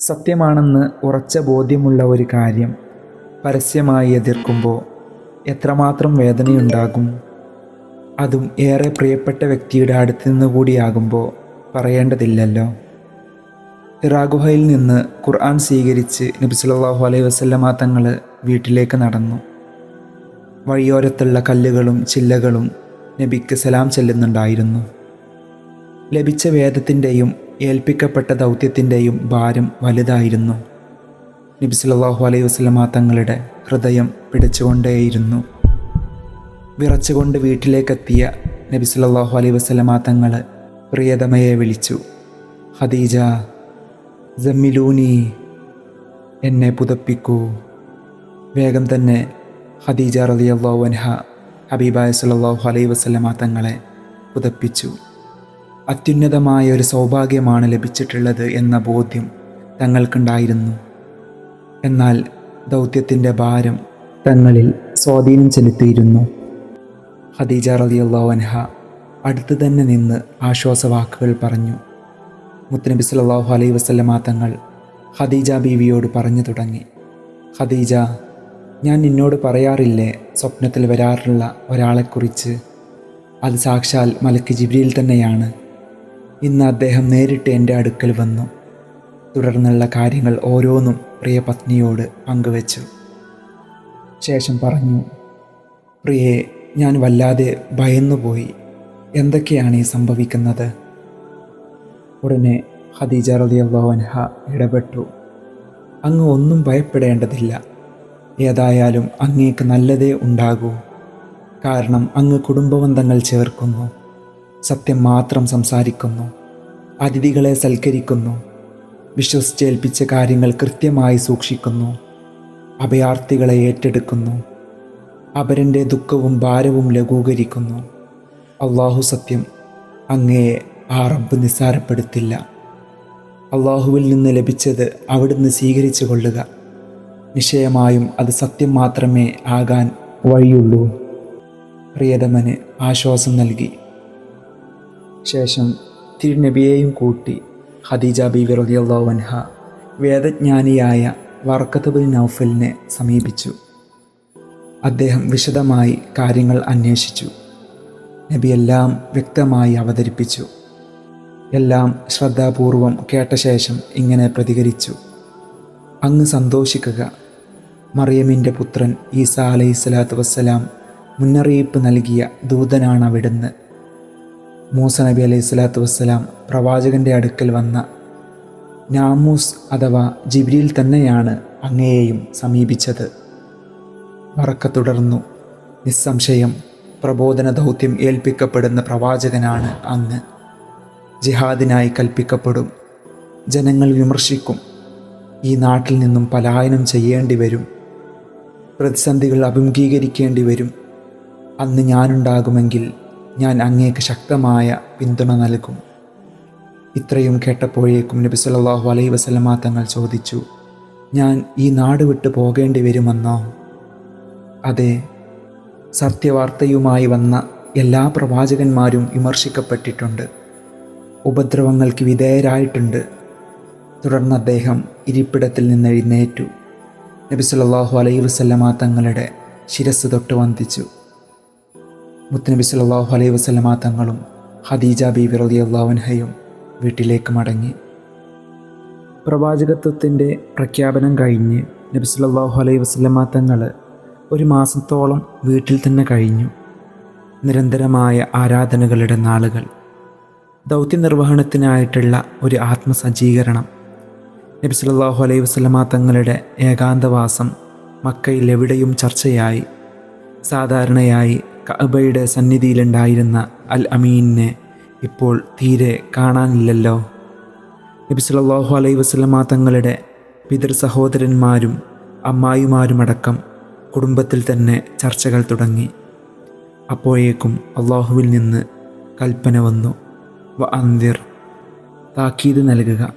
സത്യമാണെന്ന് ഉറച്ച ബോധ്യമുള്ള ഒരു കാര്യം പരസ്യമായി എതിർക്കുമ്പോൾ എത്രമാത്രം വേദനയുണ്ടാകും? അതും ഏറെ പ്രിയപ്പെട്ട വ്യക്തിയുടെ അടുത്ത് നിന്ന് കൂടിയാകുമ്പോൾ പറയേണ്ടതില്ലല്ലോ. ഇറാഗുഹയിൽ നിന്ന് ഖുർആൻ സ്വീകരിച്ച് നബി സല്ലല്ലാഹു അലൈഹി വസല്ലമ തങ്ങൾ വീട്ടിലേക്ക് നടന്നു. വഴിയോരത്തുള്ള കല്ലുകളും ചില്ലകളും നബിക്ക് സലാം ചെല്ലുന്നുണ്ടായിരുന്നു. ലഭിച്ച വേദത്തിന്റെയും ഏൽപ്പിക്കപ്പെട്ട ദൗത്യത്തിന്റെയും ഭാരം വലുതായിരുന്നു. നബി സല്ലല്ലാഹു അലൈഹി വസല്ലമ തങ്ങളുടെ ഹൃദയം പിടിച്ചുകൊണ്ടേയിരുന്നു. വിറച്ചുകൊണ്ട് വീട്ടിലേക്കെത്തിയ നബി സല്ലല്ലാഹു അലൈഹി വസല്ലമ തങ്ങൾ പ്രിയതമയെ വിളിച്ചു ഖദീജ ജമ്മിലൂനി എന്നെ പുതപ്പിക്കൂ. വേഗം തന്നെ ഖദീജ റളിയല്ലാഹു അൻഹ ഹബീബായ സല്ലല്ലാഹു അലൈഹി വസല്ലമ തങ്ങളെ പുതപ്പിച്ചു. അത്യുന്നതമായ ഒരു സൗഭാഗ്യമാണ് ലഭിച്ചിട്ടുള്ളത് എന്ന ബോധ്യം തങ്ങൾക്കുണ്ടായിരുന്നു. എന്നാൽ ദൗത്യത്തിന്റെ ഭാരം തങ്ങളിൽ സ്വാധീനം ചെലുത്തിയിരുന്നു. ഖദീജ റളിയല്ലാഹു അടുത്തു തന്നെ നിന്ന് ആശ്വാസവാക്കുകൾ പറഞ്ഞു. മുത്തനബി സല്ലല്ലാഹു അലൈ വസല്ലമ തങ്ങൾ ഖദീജ ബീവിയോട് പറഞ്ഞു തുടങ്ങി. ഖദീജ ഞാൻ നിന്നോട് പറയാറില്ലേ സ്വപ്നത്തിൽ വരാറുള്ള ഒരാളെക്കുറിച്ച്? അത് സാക്ഷാൽ മലക്ക് ജിബ്രിയിൽ തന്നെയാണ്. ഇന്ന് അദ്ദേഹം നേരിട്ട് എന്റെ അടുക്കൽ വന്നു. തുടർന്നുള്ള കാര്യങ്ങൾ ഓരോന്നും പ്രിയ പത്നിയോട് പങ്കുവച്ചു. ശേഷം പറഞ്ഞു പ്രിയെ ഞാൻ വല്ലാതെ ഭയന്നുപോയി. എന്തൊക്കെയാണ് ഈ സംഭവിക്കുന്നത്? ഉടനെ ഖദീജ റളിയല്ലാഹു അൻഹ ഇടപെട്ടു. അങ്ങ് ഒന്നും ഭയപ്പെടേണ്ടതില്ല. ഏതായാലും അങ്ങേക്ക് നല്ലതേ ഉണ്ടാകൂ. കാരണം അങ്ങ് കുടുംബബന്ധങ്ങൾ ചേർക്കുന്നു. സത്യം മാത്രം സംസാരിക്കുന്നു. അതിഥികളെ സൽക്കരിക്കുന്നു. വിശ്വസിച്ചേൽപ്പിച്ച കാര്യങ്ങൾ കൃത്യമായി സൂക്ഷിക്കുന്നു. അഭയാർത്ഥികളെ ഏറ്റെടുക്കുന്നു. അപരന്റെ ദുഃഖവും ഭാരവും ലഘൂകരിക്കുന്നു. അള്ളാഹു സത്യം അങ്ങയെ ആ റബ്ബ് നിസ്സാരപ്പെടുത്തില്ല. അള്ളാഹുവിൽ നിന്ന് ലഭിച്ചത് അവിടുന്ന് സ്വീകരിച്ചു കൊള്ളുക. നിശ്ചയമായും അത് സത്യം മാത്രമേ ആകാൻ വഴിയുള്ളൂ. പ്രിയതമന് ആശ്വാസം നൽകി. ശേഷം തിരുനബിയെയും കൂട്ടി ഖദീജ ബീവി റളിയല്ലാഹു അൻഹ വേദജ്ഞാനിയായ വർക്കത്ത് ബിൻ നൗഫലിനെ സമീപിച്ചു. അദ്ദേഹം വിശദമായി കാര്യങ്ങൾ അന്വേഷിച്ചു. നബി എല്ലാം വ്യക്തമായി അവതരിപ്പിച്ചു. എല്ലാം ശ്രദ്ധാപൂർവം കേട്ട ശേഷം ഇങ്ങനെ പ്രതികരിച്ചു. അങ്ങ് സന്തോഷിക്കുക. മറിയമിന്റെ പുത്രൻ ഈസ അലൈഹി സ്വലാത്തു വസ്സലാം മുന്നറിയിപ്പ് നൽകിയ ദൂതനാണ് അവിടുന്ന് മൂസ നബി അലൈഹി സ്വലാത്തു വസ്സലാം പ്രവാചകന്റെ അടുക്കൽ വന്ന നാമൂസ് അഥവാ ജിബ്രിയിൽ തന്നെയാണ് അങ്ങയെയും സമീപിച്ചത്. വറക്ക തുടർന്നു നിസ്സംശയം പ്രബോധന ദൗത്യം ഏൽപ്പിക്കപ്പെടുന്ന പ്രവാചകനാണ് അങ്ങ്. ജിഹാദിനായി കൽപ്പിക്കപ്പെടും ജനങ്ങൾ വിമർശിക്കും ഈ നാട്ടിൽ നിന്നും പലായനം ചെയ്യേണ്ടി വരും പ്രതിസന്ധികൾ അഭിമുഖീകരിക്കേണ്ടി വരും. അന്ന് ഞാനുണ്ടാകുമെങ്കിൽ ഞാൻ അങ്ങേക്ക് ശക്തമായ പിന്തുണ നൽകും. ഇത്രയും കേട്ടപ്പോഴേക്കും നബി സല്ലാഹു അലൈ വസല്ലമ തങ്ങൾ ചോദിച്ചു ഞാൻ ഈ നാട് വിട്ടു പോകേണ്ടി വരുമെന്നോ? അതെ സത്യവാർത്തയുമായി വന്ന എല്ലാ പ്രവാചകന്മാരും വിമർശിക്കപ്പെട്ടിട്ടുണ്ട്. ഉപദ്രവങ്ങൾക്ക് വിധേയരായിട്ടുണ്ട്. തുടർന്ന് അദ്ദേഹം ഇരിപ്പിടത്തിൽ നിന്ന് എഴുന്നേറ്റു നബി സല്ലല്ലാഹു അലൈഹി വസല്ലമ തങ്ങളുടെ ശിരസ് തൊട്ട് വന്ദിച്ചു. മുത്തുനബി സല്ലല്ലാഹു അലൈഹി വസല്ലമ തങ്ങളും ഹദീജ ബീബി റളിയല്ലാഹു അൻഹയും വീട്ടിലേക്ക് മടങ്ങി. പ്രവാചകത്വത്തിന്റെ പ്രഖ്യാപനം കഴിഞ്ഞ് നബി സല്ലല്ലാഹു അലൈഹി വസല്ലമ തങ്ങൾ ഒരു മാസത്തോളം വീട്ടിൽ തന്നെ കഴിഞ്ഞു. നിരന്തരമായ ആരാധനകളുടെ നാളുകൾ ദൗത്യ നിർവഹണത്തിനായിട്ടുള്ള ഒരു ആത്മസജ്ജീകരണം നബി സല്ലല്ലാഹു അലൈഹി വസ്ലമ തങ്ങളുടെ ഏകാന്തവാസം മക്കയിൽ എവിടെയും ചർച്ചയായി സാധാരണയായി കഅബയുടെ സന്നിധിയിലുണ്ടായിരുന്ന അൽ അമീനെ ഇപ്പോൾ തീരെ കാണാനില്ലല്ലോ. നബി സല്ലല്ലാഹു അലൈഹി വസല്ലമ തങ്ങളുടെ പിതൃ സഹോദരന്മാരും അമ്മായിമാരുമടക്കം കുടുംബത്തിൽ തന്നെ ചർച്ചകൾ തുടങ്ങി. അപ്പോഴേക്കും അള്ളാഹുവിൽ നിന്ന് കൽപ്പന വന്നു. വ അന്തിർ താക്കീത് നൽകുക.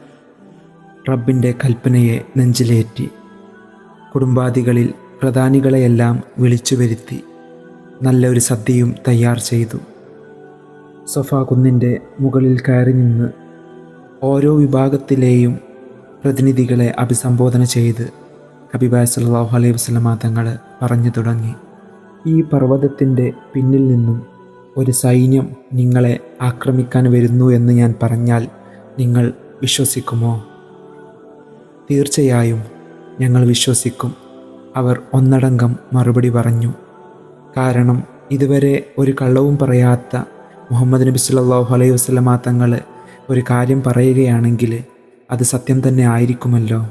റബ്ബിന്റെ കൽപ്പനയെ നെഞ്ചിലേറ്റി. കുടുംബാദികളിൽ പ്രധാനികളെയെല്ലാം വിളിച്ചു വരുത്തി നല്ലൊരു സദ്യയും തയ്യാർ ചെയ്തു. സൊഫ കുന്നിന്റെ മുകളിൽ കയറി നിന്ന് ഓരോ വിഭാഗത്തിലെയും പ്രതിനിധികളെ അഭിസംബോധന ചെയ്ത് ഹബീബായ് സല്ലാഹു അലൈഹി വസ്ലമ തങ്ങൾ പറഞ്ഞു തുടങ്ങി. ഈ പർവതത്തിന്റെ പിന്നിൽ നിന്നും ഒരു സൈന്യം നിങ്ങളെ ആക്രമിക്കാൻ വരുന്നു എന്ന് ഞാൻ പറഞ്ഞാൽ നിങ്ങൾ വിശ്വസിക്കുമോ? തീർച്ചയായും ഞങ്ങൾ വിശ്വസിക്കും. അവർ ഒന്നടങ്കം മറുപടി പറഞ്ഞു. കാരണം ഇതുവരെ ഒരു കള്ളവും പറയാത്ത മുഹമ്മദ് നബി സല്ലാഹു അലൈഹി വസ്ലമാ തങ്ങൾ ഒരു കാര്യം പറയുകയാണെങ്കിൽ അത് സത്യം തന്നെ ആയിരിക്കുമല്ലോ.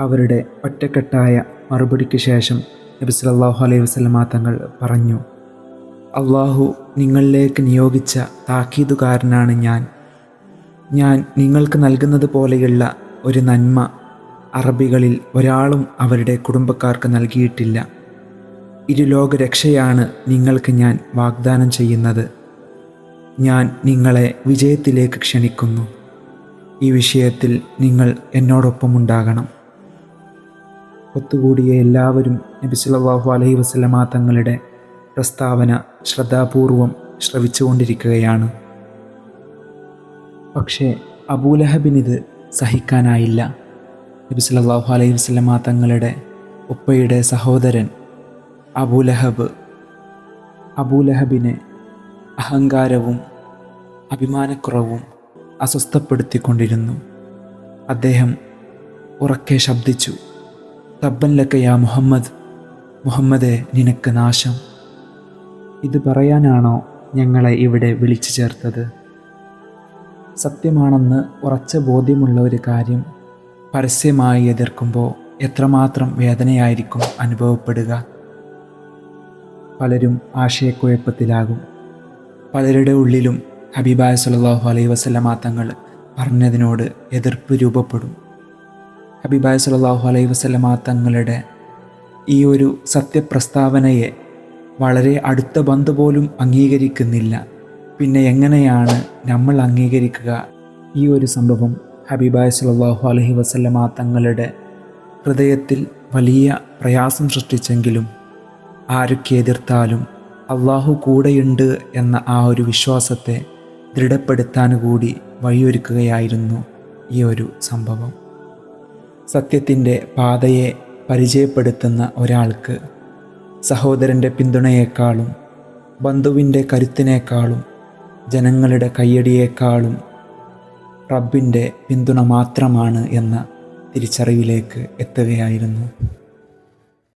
അവരുടെ ഒറ്റക്കെട്ടായ മറുപടിക്ക് ശേഷം നബി സല്ലാഹു അലൈഹി വസ്ലമാ തങ്ങൾ പറഞ്ഞു അള്ളാഹു നിങ്ങളിലേക്ക് നിയോഗിച്ച താക്കീതുകാരനാണ് ഞാൻ. ഞാൻ നിങ്ങൾക്ക് നൽകുന്നത് പോലെയുള്ള ഒരു നന്മ അറബികളിൽ ഒരാളും അവരുടെ കുടുംബക്കാർക്ക് നൽകിയിട്ടില്ല. ഇരുലോക രക്ഷയാണ് നിങ്ങൾക്ക് ഞാൻ വാഗ്ദാനം ചെയ്യുന്നത്. ഞാൻ നിങ്ങളെ വിജയത്തിലേക്ക് ക്ഷണിക്കുന്നു. ഈ വിഷയത്തിൽ നിങ്ങൾ എന്നോടൊപ്പമുണ്ടാകണം. ഒത്തുകൂടിയ എല്ലാവരും നബി സല്ലല്ലാഹു അലൈഹി വസല്ലമ തങ്ങളുടെ പ്രസ്താവന ശ്രദ്ധാപൂർവം ശ്രവിച്ചുകൊണ്ടിരിക്കുകയാണ്. പക്ഷേ അബൂലഹബിനിത് സഹിക്കാനായില്ല. നബി സല്ലല്ലാഹു അലൈഹി വസല്ലമ തങ്ങളുടെ ഉപ്പയുടെ സഹോദരൻ അബൂലഹബ്. അബുലഹബിനെ അഹങ്കാരവും അഭിമാനക്കുറവും അസ്വസ്ഥപ്പെടുത്തിക്കൊണ്ടിരുന്നു. അദ്ദേഹം ഉറക്കെ ശബ്ദിച്ചു തബ്ബൻ ലക്കയാ മുഹമ്മദ് മുഹമ്മദെ നിനക്ക് നാശം. ഇത് പറയാനാണോ ഞങ്ങളെ ഇവിടെ വിളിച്ചു ചേർത്തത്? സത്യമാണെന്ന് ഉറച്ച ബോധ്യമുള്ള ഒരു കാര്യം പരസ്യമായി എതിർക്കുമ്പോൾ എത്രമാത്രം വേദനയായിരിക്കും അനുഭവപ്പെടുക. പലരും ആശയക്കുഴപ്പത്തിലാകും. പലരുടെ ഉള്ളിലും ഹബീബായ സല്ലല്ലാഹു അലൈഹി വസല്ലമ തങ്ങൾ പറഞ്ഞതിനോട് എതിർപ്പ് രൂപപ്പെടും. ഹബീബായ സല്ലല്ലാഹു അലൈഹി വസല്ലമ തങ്ങളുടെ ഈ ഒരു സത്യപ്രസ്താവനയെ വളരെ അടുത്ത ബന്ധു പോലും അംഗീകരിക്കുന്നില്ല. പിന്നെ എങ്ങനെയാണ് നമ്മൾ അംഗീകരിക്കുക? ഈ ഒരു സംഭവം ഹബീബായ സല്ലല്ലാഹു അലൈഹി വസല്ലമ തങ്ങളുടെ ഹൃദയത്തിൽ വലിയ പ്രയാസം സൃഷ്ടിച്ചെങ്കിലും ആരൊക്കെ എതിർത്താലും അള്ളാഹു കൂടെയുണ്ട് എന്ന ആ ഒരു വിശ്വാസത്തെ ദൃഢപ്പെടുത്താൻ കൂടി വഴിയൊരുക്കുകയായിരുന്നു ഈ ഒരു സംഭവം. സത്യത്തിന്റെ പാതയെ പരിചയപ്പെടുത്തുന്ന ഒരാൾക്ക് സഹോദരന്റെ പിന്തുണയേക്കാളും ബന്ധുവിന്റെ കരുത്തിനേക്കാളും ജനങ്ങളുടെ കയ്യടിയേക്കാളും റബ്ബിന്റെ പിന്തുണ മാത്രമാണ് എന്ന തിരിച്ചറിവിലേക്ക് എത്തുകയായിരുന്നു.